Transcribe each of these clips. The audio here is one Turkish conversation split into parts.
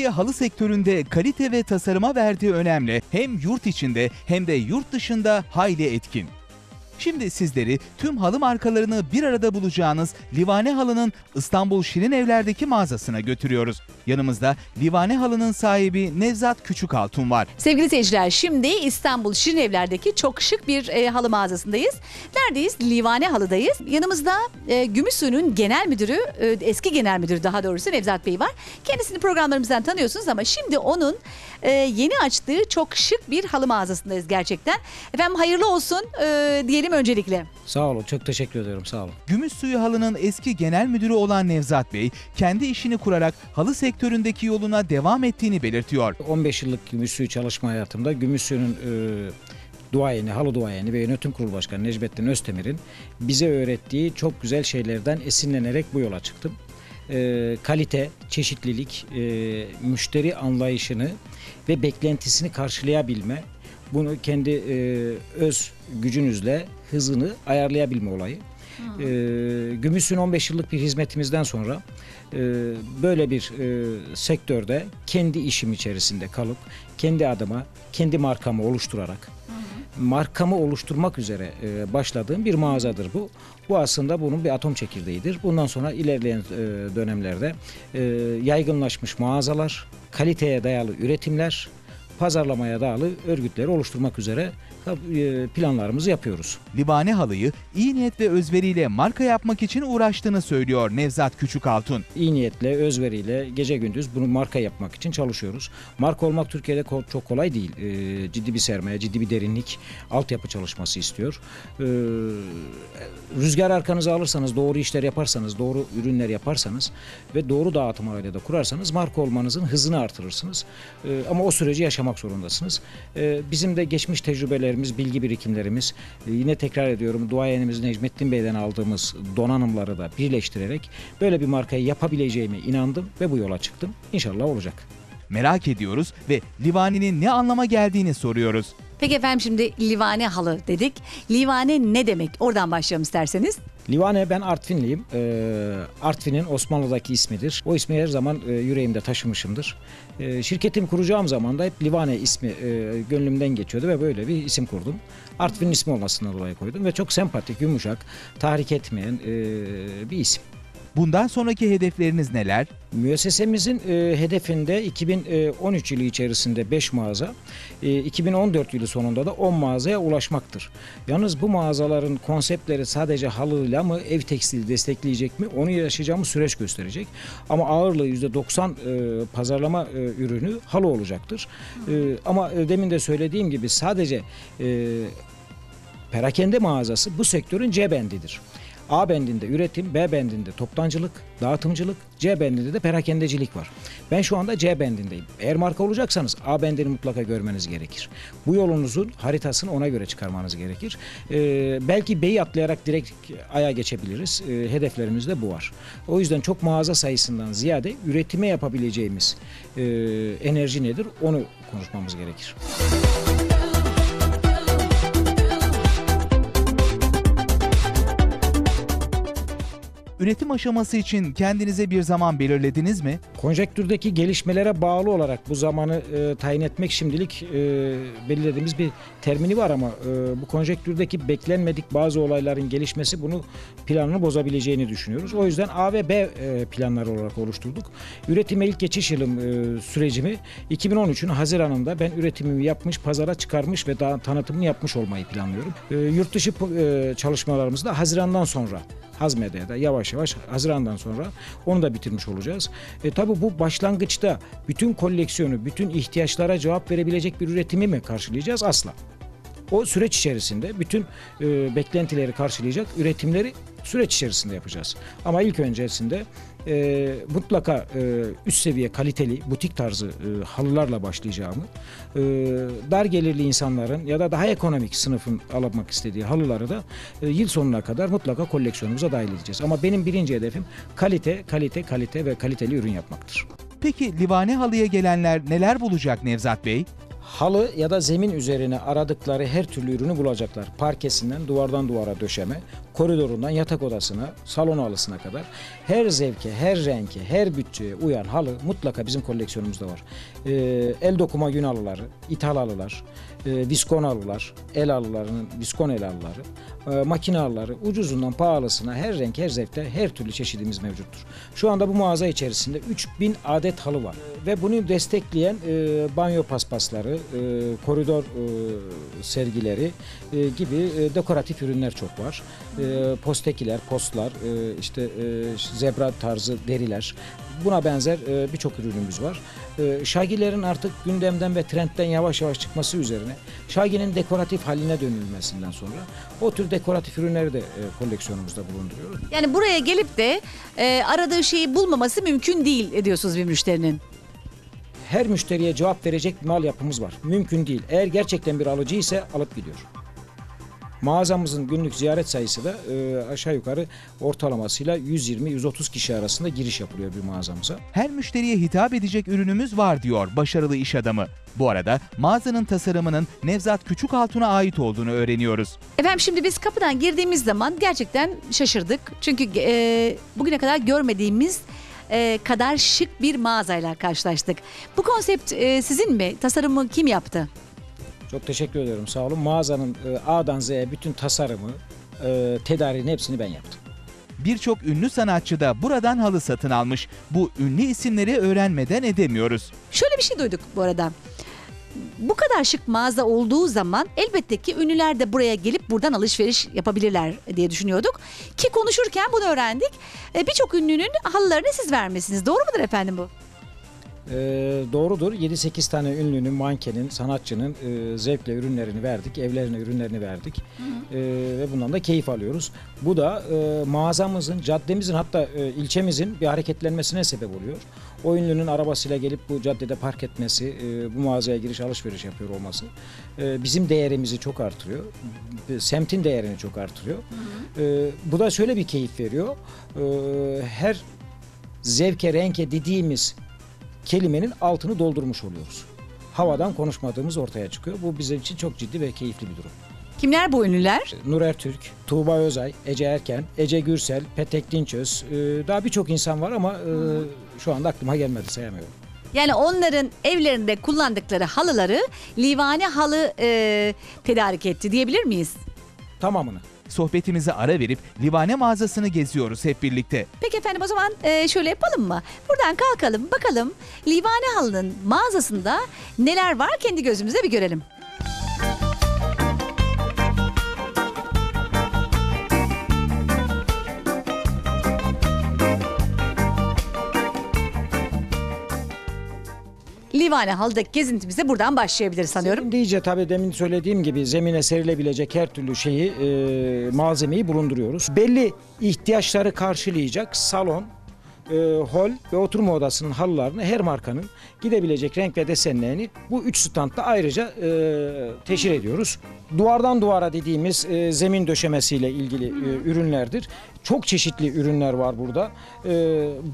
Türkiye halı sektöründe kalite ve tasarıma verdiği önemle hem yurt içinde hem de yurt dışında hayli etkin. Şimdi sizleri tüm halı markalarını bir arada bulacağınız Livane Halı'nın İstanbul Şirin Evler'deki mağazasına götürüyoruz. Yanımızda Livane Halı'nın sahibi Nevzat Küçükaltun var. Sevgili seyirciler şimdi İstanbul Şirinevler'deki çok şık bir e, halı mağazasındayız. Neredeyiz? Livane Halı'dayız. Yanımızda e, Gümüşsuyu'nun genel müdürü, e, eski genel müdürü daha doğrusu Nevzat Bey var. Kendisini programlarımızdan tanıyorsunuz ama şimdi onun e, yeni açtığı çok şık bir halı mağazasındayız gerçekten. Efendim hayırlı olsun e, diyelim öncelikle. Sağ olun. Çok teşekkür ediyorum. Sağ olun. Gümüşsuyu Halı'nın eski genel müdürü olan Nevzat Bey, kendi işini kurarak halı sektöründeki yoluna devam ettiğini belirtiyor. 15 yıllık Gümüşsuyu çalışma hayatımda Gümüşsuyu'nun e, duayeni, halı duayeni ve yönetim kurulu başkanı Necmettin Öztemir'in bize öğrettiği çok güzel şeylerden esinlenerek bu yola çıktım. E, kalite, çeşitlilik, e, müşteri anlayışını ve beklentisini karşılayabilme, bunu kendi e, öz gücünüzle hızını ayarlayabilme olayı. E, Gümüşsuyu'nun 15 yıllık bir hizmetimizden sonra e, böyle bir e, sektörde kendi işim içerisinde kalıp kendi adıma, kendi markamı oluşturarak markamı oluşturmak üzere e, başladığım bir mağazadır bu. Bu aslında bunun bir atom çekirdeğidir. Bundan sonra ilerleyen e, dönemlerde e, yaygınlaşmış mağazalar, kaliteye dayalı üretimler, pazarlamaya dayalı örgütleri oluşturmak üzere e, planlarımızı yapıyoruz. Livane Halı'yı iyi niyet ve özveriyle marka yapmak için uğraştığını söylüyor Nevzat Küçükaltun. iyi niyetle, özveriyle gece gündüz bunu marka yapmak için çalışıyoruz. Marka olmak Türkiye'de çok kolay değil. Ee, ciddi bir sermaye, ciddi bir derinlik, altyapı çalışması istiyor. Ee, rüzgar arkanıza alırsanız, doğru işler yaparsanız, doğru ürünler yaparsanız ve doğru dağıtım da kurarsanız marka olmanızın hızını artırırsınız. Ama o süreci yaşamak zorundasınız. Ee, bizim de geçmiş tecrübelerimiz, bilgi birikimlerimiz, e, yine tekrar ediyorum duayenimiz Necmettin Bey'den aldığımız donanımları da birleştirerek böyle bir markayı yapabileceğime inandım ve bu yola çıktım. İnşallah olacak. Merak ediyoruz ve Livane'nin ne anlama geldiğini soruyoruz. Peki efendim şimdi Livane Halı dedik. Livane ne demek? Oradan başlayalım isterseniz. Livane ben Artvinliyim. Ee, Artvin'in Osmanlı'daki ismidir. O ismi her zaman e, yüreğimde taşımışımdır. Ee, şirketimi kuracağım zaman da hep Livane ismi e, gönlümden geçiyordu ve böyle bir isim kurdum. Artvin'in ismi olmasından dolayı koydum ve çok sempatik, yumuşak, tahrik etmeyen e, bir isim. Bundan sonraki hedefleriniz neler? Müessesemizin e, hedefinde 2013 yılı içerisinde 5 mağaza, e, 2014 yılı sonunda da 10 mağazaya ulaşmaktır. Yalnız bu mağazaların konseptleri sadece halıyla mı, ev tekstili destekleyecek mi onu yaşayacağımız süreç gösterecek. Ama ağırlığı %90 e, pazarlama e, ürünü halı olacaktır. E, ama e, demin de söylediğim gibi sadece e, perakende mağazası bu sektörün C bendidir. A bendinde üretim, B bendinde toptancılık, dağıtımcılık, C bendinde de perakendecilik var. Ben şu anda C bendindeyim. Eğer marka olacaksanız A bendini mutlaka görmeniz gerekir. Bu yolunuzun haritasını ona göre çıkarmanız gerekir. Ee, belki B'yi atlayarak direkt A'ya geçebiliriz. Ee, hedeflerimizde bu var. O yüzden çok mağaza sayısından ziyade üretime yapabileceğimiz e, enerji nedir onu konuşmamız gerekir. Üretim aşaması için kendinize bir zaman belirlediniz mi? Konjektürdeki gelişmelere bağlı olarak bu zamanı e, tayin etmek şimdilik e, belirlediğimiz bir termini var ama e, bu konjektürdeki beklenmedik bazı olayların gelişmesi bunu planını bozabileceğini düşünüyoruz. O yüzden A ve B e, planları olarak oluşturduk. Üretime ilk geçiş yılım e, sürecimi 2013'ün Haziran'ında ben üretimimi yapmış, pazara çıkarmış ve daha tanıtımını yapmış olmayı planlıyorum. E, yurt dışı e, çalışmalarımızı da Haziran'dan sonra hazmede da yavaş yavaş Haziran'dan sonra onu da bitirmiş olacağız. E, tabii bu başlangıçta bütün koleksiyonu, bütün ihtiyaçlara cevap verebilecek bir üretimi mi karşılayacağız? Asla. O süreç içerisinde bütün e, beklentileri karşılayacak üretimleri süreç içerisinde yapacağız. Ama ilk öncesinde e, mutlaka e, üst seviye kaliteli butik tarzı e, halılarla başlayacağımı, e, dar gelirli insanların ya da daha ekonomik sınıfın alamak istediği halıları da e, yıl sonuna kadar mutlaka koleksiyonumuza dahil edeceğiz. Ama benim birinci hedefim kalite, kalite, kalite ve kaliteli ürün yapmaktır. Peki Livane Halı'ya gelenler neler bulacak Nevzat Bey? Halı ya da zemin üzerine aradıkları her türlü ürünü bulacaklar. Parkesinden duvardan duvara döşeme, koridorundan yatak odasına, salon halısına kadar her zevke, her renke, her bütçeye uyan halı mutlaka bizim koleksiyonumuzda var. Ee, el dokuma gün halıları, ithal halılar, e, viskon halılar, el halılarının viskon el halıları, e, makine halıları ucuzundan pahalısına her renk, her zevkte her türlü çeşidimiz mevcuttur. Şu anda bu mağaza içerisinde 3000 adet halı var ve bunu destekleyen e, banyo paspasları, e, koridor e, sergileri e, gibi e, dekoratif ürünler çok var. E, postekiler, postlar, e, işte e, zebra tarzı deriler. Buna benzer e, birçok ürünümüz var. E, şagilerin artık gündemden ve trendten yavaş yavaş çıkması üzerine şaginin dekoratif haline dönülmesinden sonra o tür dekoratif ürünleri de e, koleksiyonumuzda bulunduruyoruz. Yani buraya gelip de e, aradığı şeyi bulmaması mümkün değil diyorsunuz bir müşterinin. Her müşteriye cevap verecek bir mal yapımız var. Mümkün değil. Eğer gerçekten bir alıcı ise alıp gidiyor. Mağazamızın günlük ziyaret sayısı da e, aşağı yukarı ortalamasıyla 120-130 kişi arasında giriş yapılıyor bir mağazamıza. Her müşteriye hitap edecek ürünümüz var diyor başarılı iş adamı. Bu arada mağazanın tasarımının Nevzat Küçükhaltun'a ait olduğunu öğreniyoruz. Efendim şimdi biz kapıdan girdiğimiz zaman gerçekten şaşırdık. Çünkü e, bugüne kadar görmediğimiz e, kadar şık bir mağazayla karşılaştık. Bu konsept e, sizin mi? Tasarımı kim yaptı? Çok teşekkür ediyorum sağ olun. Mağazanın e, A'dan Z'ye bütün tasarımı, e, tedariğini hepsini ben yaptım. Birçok ünlü sanatçı da buradan halı satın almış. Bu ünlü isimleri öğrenmeden edemiyoruz. Şöyle bir şey duyduk bu arada. Bu kadar şık mağaza olduğu zaman elbette ki ünlüler de buraya gelip buradan alışveriş yapabilirler diye düşünüyorduk. Ki konuşurken bunu öğrendik. E, Birçok ünlünün halılarını siz vermesiniz. Doğru mudur efendim bu? E, doğrudur. 7-8 tane ünlünün, mankenin, sanatçının e, zevkle ürünlerini verdik. Evlerine ürünlerini verdik. E, ve bundan da keyif alıyoruz. Bu da e, mağazamızın, caddemizin hatta e, ilçemizin bir hareketlenmesine sebep oluyor. O ünlünün arabasıyla gelip bu caddede park etmesi, e, bu mağazaya giriş alışveriş yapıyor olması e, bizim değerimizi çok artırıyor. Semtin değerini çok artırıyor. E, bu da şöyle bir keyif veriyor. E, her zevke, renke dediğimiz kelimenin altını doldurmuş oluyoruz. Havadan konuşmadığımız ortaya çıkıyor. Bu bizim için çok ciddi ve keyifli bir durum. Kimler bu ünlüler? Nur Ertürk, Tuğba Özay, Ece Erken, Ece Gürsel, Petek Dinçöz, e, daha birçok insan var ama e, şu anda aklıma gelmedi sayamıyorum. Yani onların evlerinde kullandıkları halıları Livane halı e, tedarik etti diyebilir miyiz? Tamamını. Sohbetimize ara verip Livane mağazasını geziyoruz hep birlikte. Peki efendim o zaman e, şöyle yapalım mı? Buradan kalkalım bakalım Livane halının mağazasında neler var kendi gözümüze bir görelim. Livane halıdaki gezintimize buradan başlayabiliriz sanıyorum. Zemin tabii demin söylediğim gibi zemine serilebilecek her türlü şeyi, e, malzemeyi bulunduruyoruz. Belli ihtiyaçları karşılayacak salon, e, hol ve oturma odasının halılarını her markanın gidebilecek renk ve desenlerini bu üç standta ayrıca e, teşhir ediyoruz. Duvardan duvara dediğimiz e, zemin döşemesiyle ilgili e, ürünlerdir. Çok çeşitli ürünler var burada. E,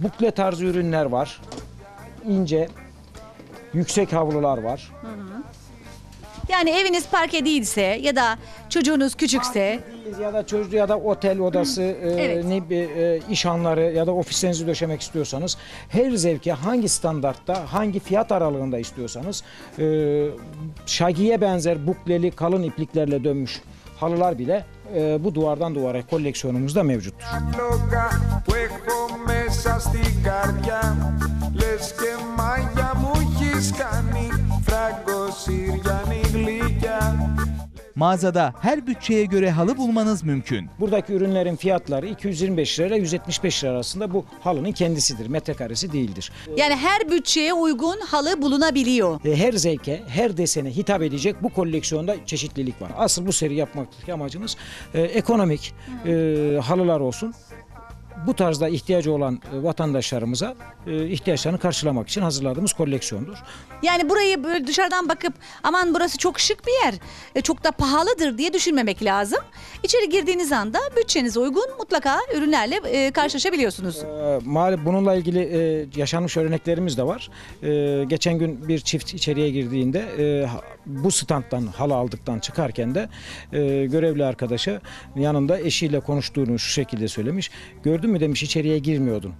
bukle tarzı ürünler var. İnce, yüksek havlular var. Yani eviniz parke değilse ya da çocuğunuz küçükse ya da çocuğu ya da otel odası, e, Evet. ne bi- e, iş anları ya da ofislerinizi döşemek istiyorsanız her zevki hangi standartta, hangi fiyat aralığında istiyorsanız e, şagiye benzer bukleli kalın ipliklerle dönmüş halılar bile e, bu duvardan duvara koleksiyonumuzda mevcuttur. loca, μου έχεις κάνει Φράγκο Συριανή γλυκιά Mağazada her bütçeye göre halı bulmanız mümkün. Buradaki ürünlerin fiyatları 225 lira ile 175 lira arasında bu halının kendisidir. Metrekaresi değildir. yani her bütçeye uygun halı bulunabiliyor. E, her zevke, her desene hitap edecek bu koleksiyonda çeşitlilik var. Asıl bu seri yapmaktaki amacımız e, ekonomik e, halılar olsun. bu tarzda ihtiyacı olan e, vatandaşlarımıza e, ihtiyaçlarını karşılamak için hazırladığımız koleksiyondur. Yani burayı böyle dışarıdan bakıp aman burası çok şık bir yer, e, çok da pahalıdır diye düşünmemek lazım. İçeri girdiğiniz anda bütçenize uygun mutlaka ürünlerle karşılaşabiliyorsunuz. Maalesef bununla ilgili yaşanmış örneklerimiz de var. Geçen gün bir çift içeriye girdiğinde bu standtan halı aldıktan çıkarken de görevli arkadaşa yanında eşiyle konuştuğunu şu şekilde söylemiş. Gördün mü demiş içeriye girmiyordun.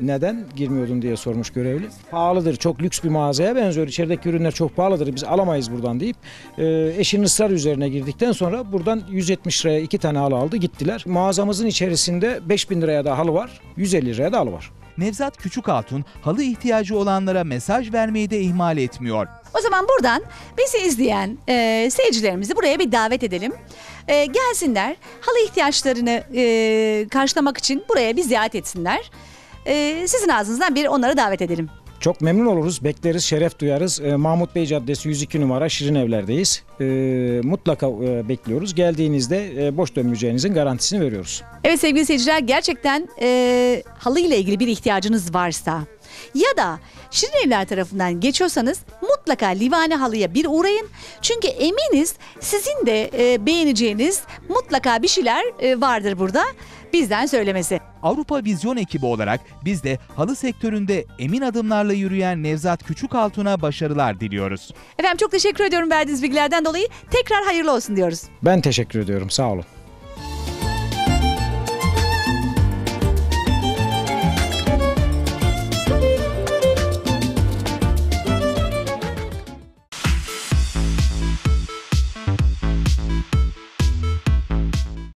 Neden girmiyordun diye sormuş görevli. Pahalıdır, çok lüks bir mağazaya benziyor. İçerideki ürünler çok pahalıdır, biz alamayız buradan deyip e, eşinin ısrar üzerine girdikten sonra buradan 170 liraya iki tane halı aldı gittiler. Mağazamızın içerisinde 5000 liraya da halı var, 150 liraya da halı var. Nevzat Küçükhatun halı ihtiyacı olanlara mesaj vermeyi de ihmal etmiyor. O zaman buradan bizi izleyen e, seyircilerimizi buraya bir davet edelim. E, gelsinler halı ihtiyaçlarını e, karşılamak için buraya bir ziyaret etsinler. E, sizin ağzınızdan bir onları davet edelim. Çok memnun oluruz, bekleriz, şeref duyarız. Ee, Mahmut Bey Caddesi 102 numara Şirin Evler'deyiz. Ee, mutlaka e, bekliyoruz. Geldiğinizde e, boş dönmeyeceğinizin garantisini veriyoruz. Evet sevgili seyirciler gerçekten e, halı ile ilgili bir ihtiyacınız varsa ya da Şirin Evler tarafından geçiyorsanız mutlaka Livane Halı'ya bir uğrayın. Çünkü eminiz sizin de e, beğeneceğiniz mutlaka bir şeyler e, vardır burada bizden söylemesi. Avrupa Vizyon ekibi olarak biz de halı sektöründe emin adımlarla yürüyen Nevzat Küçükhaltun'a başarılar diliyoruz. Efendim çok teşekkür ediyorum verdiğiniz bilgilerden dolayı. Tekrar hayırlı olsun diyoruz. Ben teşekkür ediyorum. Sağ olun.